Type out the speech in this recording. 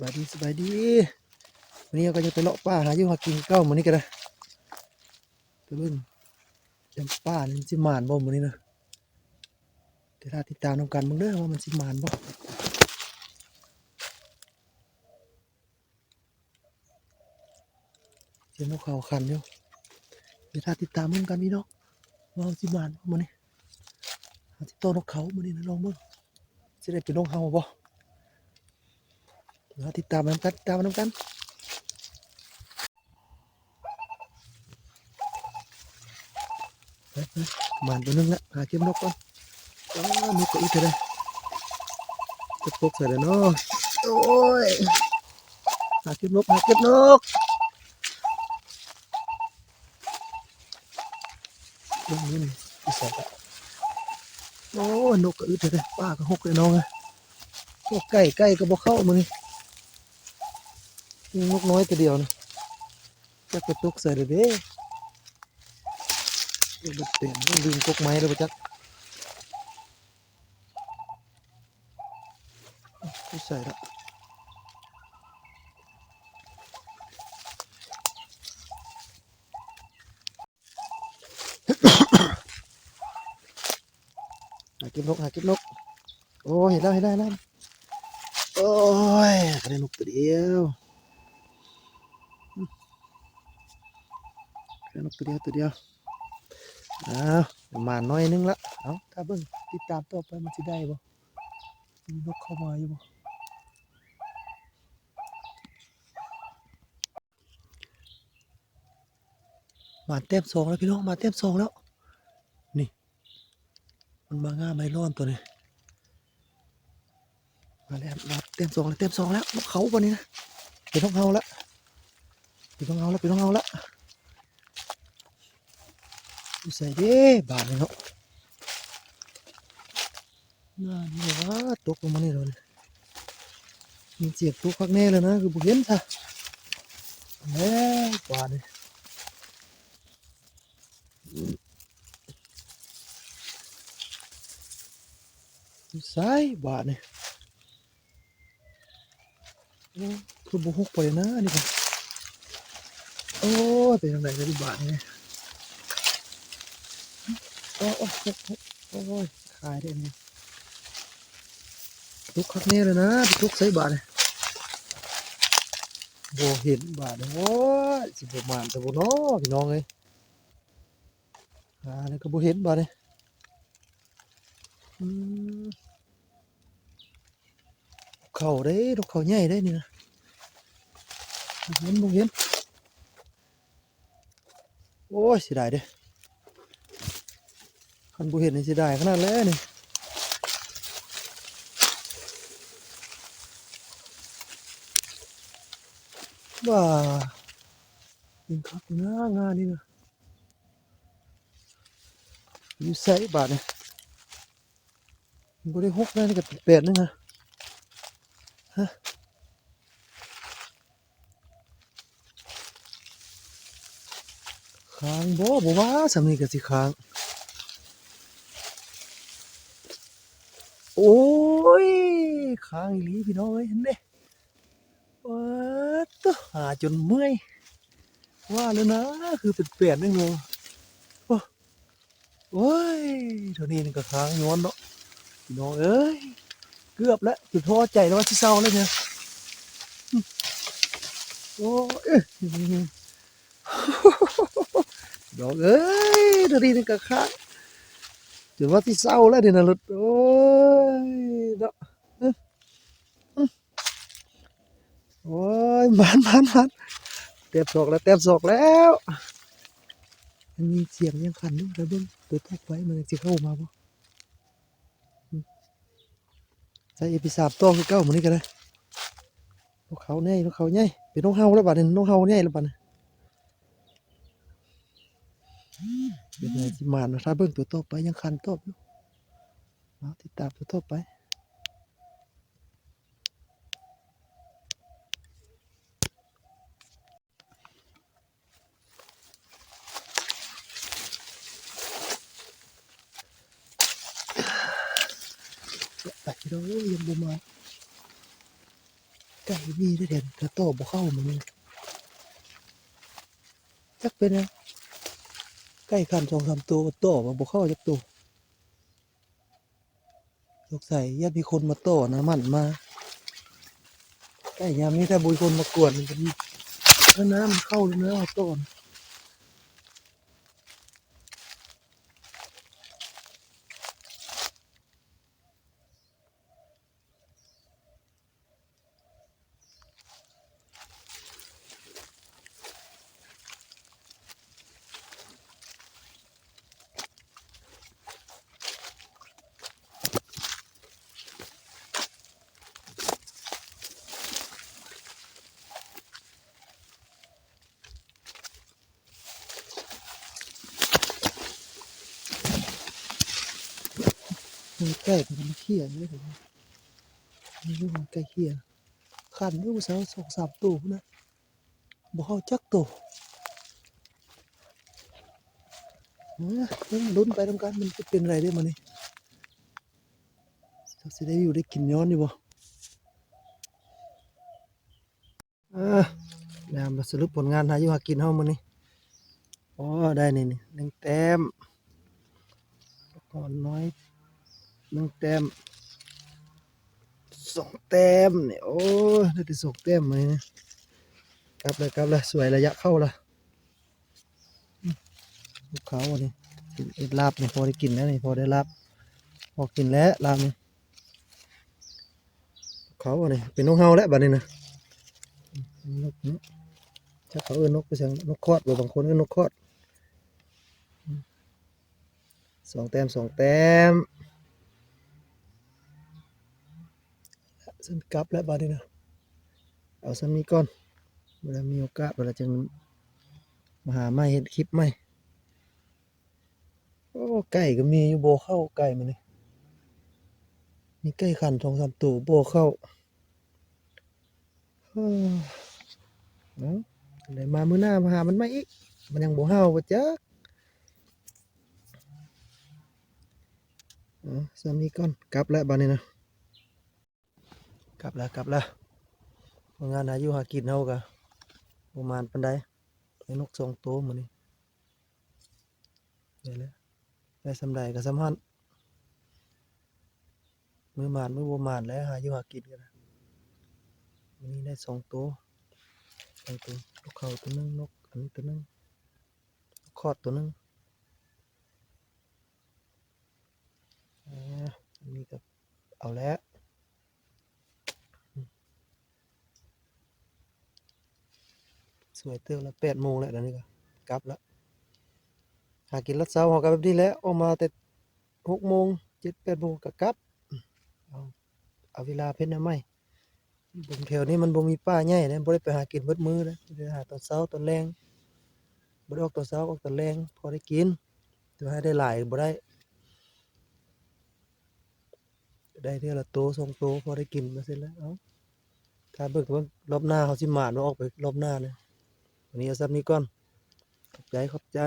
บายดีสบายดีวันนี้เราก็จะไปเลาะป่าหาอยู่หากินเก้ามื้อนี้กันนะไปเบิ่งจำป่านี่สิมานบ่มื้อนี้นะเดี๋ยวถ้าติดตามนำกันเบิ่งเด้อว่ามันสิมานบ่เสียงนกเขาคันอยู่เดี๋ยวถ้าติดตามนำกันพี่น้องว่าสิมานบ่มื้อนี้หาสิโตนกเขามื้อนี้นะลองเบิ่งสิได้เป็นนกเฮาบ่ มาติดตามน้ำกันติดตามน้ำกันไปไปหมานตัวนึงละหาเก็บนกก่อนอ้าวนกก็อีกเลยจะปลุกใส่เลยเนาะโอ้ยหาเก็บนกหาเก็บนกเรื่องนี้นี่ที่สองละโอ้ยนกก็อึดเลยป้าก็หกเลยน้องเลยพวกไก่ไก่ก็บ่เข้ามือนี่ มีนกน้อยตัวเดียวนะจักไปตุกใส่เลยเด้ด็ดเต็มลืมกกไม้เลยจักไม่ใส่ละหาก็บนกหาก็บนกโอ้เห็นแล้วเห็นแล้วเห็นแล้วโอ้ยก็ได้นกตัวเดียว แค่ นกตัวเดียวตัวเดียวอ้าวมาณน้อยนึงละเอาถ้าเบิ่งติดตามต่อไปมันจะได้บ่มีนกเข้ามาอยู่บ่มาเต็มสองแล้วพี่น้องมาเต็มสองแล้ว นี่ มันมาง่าไม่ร้อนตัวนี้มาแล้วมาเต็มสองแล้วเต็มสองแล้วนกเขาปะนี้นะเป็นต้องเอาละเป็นต้องเอาละเป็นต้องเอาละอยู่ ใส่เด้บาทเลยเนาะน่านี่ว่าตกลงมานี่เลยมีเสียงตกพักแน่เลยนะคือบุเห็นซะแล้วบาทเลยอยู่ใส่บาทเนี่ยโอ้คือบุหกไปเลยนะนี่ค่ะโอ้ยเป็นยังไงเลยบาทเนี่ย โอ้โอ้โอ้ยขายได้ไหมทุกคักแน่เลยนะทุกใส่บาทเลยโบเห็นบาทเลยโอ้ยสิบประมาณแต่โบน้อพี่น้องเลยอ่าแล้วก็โบเห็นบาทเลยอืมเข่าได้ดอกเข่าใหญ่ได้นี่นะเห็นโบเห็นโอ้ยเสียดายเด้อ คันบุเห็นนี่สิได้ขนาดแล้วนี่ว้ายิงคักอยู่นะงานนี่นะอยู่ใส่บาทเนี่ยบ่ได้หกนะนี่ก็แปดนึงนะฮะค้างบ่บ่ว่าสำนีก็สิค้าง โอ้ย ค้างอีหลีพี่น้องเอ้ยเห็นเด้ว้าตัวหาจนเมื่อยว่าแล้วนะคือเป็นเปลี่ยนนึงเลยโอ้โอ้ยเท่านี้นี่ก็ค้างย้อนเนาะพี่น้องเอ้ยเกือบแล้วจุดท้อใจแล้วว่าที่เศร้าแล้วเนี่ยโอ้ยเอ้ยดอกเอ้ยเท่านี้นี่ก็ค้างจนว่าที่เศร้าแล้วเดี๋ยวนะรถโอ้ยเนาะอื้ออื้อ โอ้ยมันมันมันเต็มศอกแล้วเต็มศอกแล้วมันมีเสียงยังขันอยู่แล้วเบิ้งตัวทอกไว้มันจะเข้ามาบ่ใส่เอพิสามตัวคือเก้าเหมือนนี้กันเลยนกเขาแน่นกเขาใหญ่เป็นนกเฮาแล้วบัดนี้นกเฮาใหญ่แล้วบัดนี้เป็นไงสิมานะถ้าเบิ้งตัวต่อไปยังคันตออยู่ติดตามตัวต่อไป ไปพี่น้องเอ้ยยังบ่มาไก่มีได้เด่นกระโตบ่เข้ามันจักเป็นไงไก่ขันสองสามตัวโตมาบ่เข้าจักตัวสงสัยญาติมีคนมาโตนะมันมาไก่ยามนี้ถ้าบุยคนมากวนมันจะมีน้ำเข้าเลยนะโตนะ มันใกล้มันเขี้ยเลยผมไม่รู้มันใกล้เขี้ยขันอยู่เสาวสองสามตัวนะบ่เข้าจักตัวเออเลุ้นไปทำกันมันจะเป็นอะไรได้มานี่จะสิได้อยู่ได้กินย้อนอยู่บ่เออแล้วมาสรุปผลงานหาอยู่หากินเฮามื้อนี้อ๋อได้นี่นี่หนึ่งแต้มก่อนน้อย หนึ่งแต้มสองแต้มเนี่ยโอ้ยได้แต่สองแต้มเลยนะกลับเลยกลับเลยสวยระยะเข้าละลูกเขาวันนี้กินลาบเนี่ยพอได้กินแล้วนี่พอได้ลาบพอกินแล้วลาบนี่ลูกเขาวันนี้เป็นนกเฮาแล้วบัดนี้นะนกนี้ถ้าเขาเอิ้นนกไปเสั่งนกคอดหรือบางคนก็นกคอดสองแต้มสองแต้ม ฉันกลับแล้วบาดนี้นะเอาซันนี้ก่อนเวลามีโอกาสเวลาจึงมาหาไม่เห็นคลิปไหมโอ้ไก่ก็มีอยู่โบเข้าไก่มันนี่มีไก่ขันสองสามตัวโบเข้าเฮ้อเนาะอะไรมามื้อหน้ามาหามันไม่อีก มันยังโบเฮาบ่จักเอาซันนี้ก่อนกลับแล้วบาดนี้นะ ลับแล้วกลับแล้วงานหายู่หากินเฮากะประมาณปันใดได้นกสองตัวมื้อนี้ได้แล้วได้สำใดก็สำหันมือหมานมือบ่หมานแล้วหาอยู่หากินกันนะมื้นี้ได้สองตัวสองตัวนกเขาตัวนึงนกอันนี้ตัวนึงนกคอดตัวนึงอ่าอันนี้ก็เอาแล้ว วยเติมแล้วแปดโมงแล้วเดี๋ยวนี้ก็กลับแล้วหากินรัดเช้าหอกลับแบบนี้แล้วออกมาแต่หกโมงเจ็ดแปดโมงก็กลับเอาเอาเวลาเพิ่นนะไม่บนแถวนี้มันบ่มีป้าใหญ่นะบ่ได้ไปหากินเบิดมือนะไปหาตอนเช้าตอนแรงบ่ได้ออกตอนเช้าออกตอนแรงพอได้กินแต่ให้ได้หลายบ่ได้ ได้เท่าละโตสองโตพอได้กินมาเสร็จแล้วเอ้าถ้าเบิ่งว่ารอบหน้าเขาสิหมานว่าออกไปรอบหน้าเนะ วันนี้เอาซับนี้ก่อน ขอบใจ ขอบใจ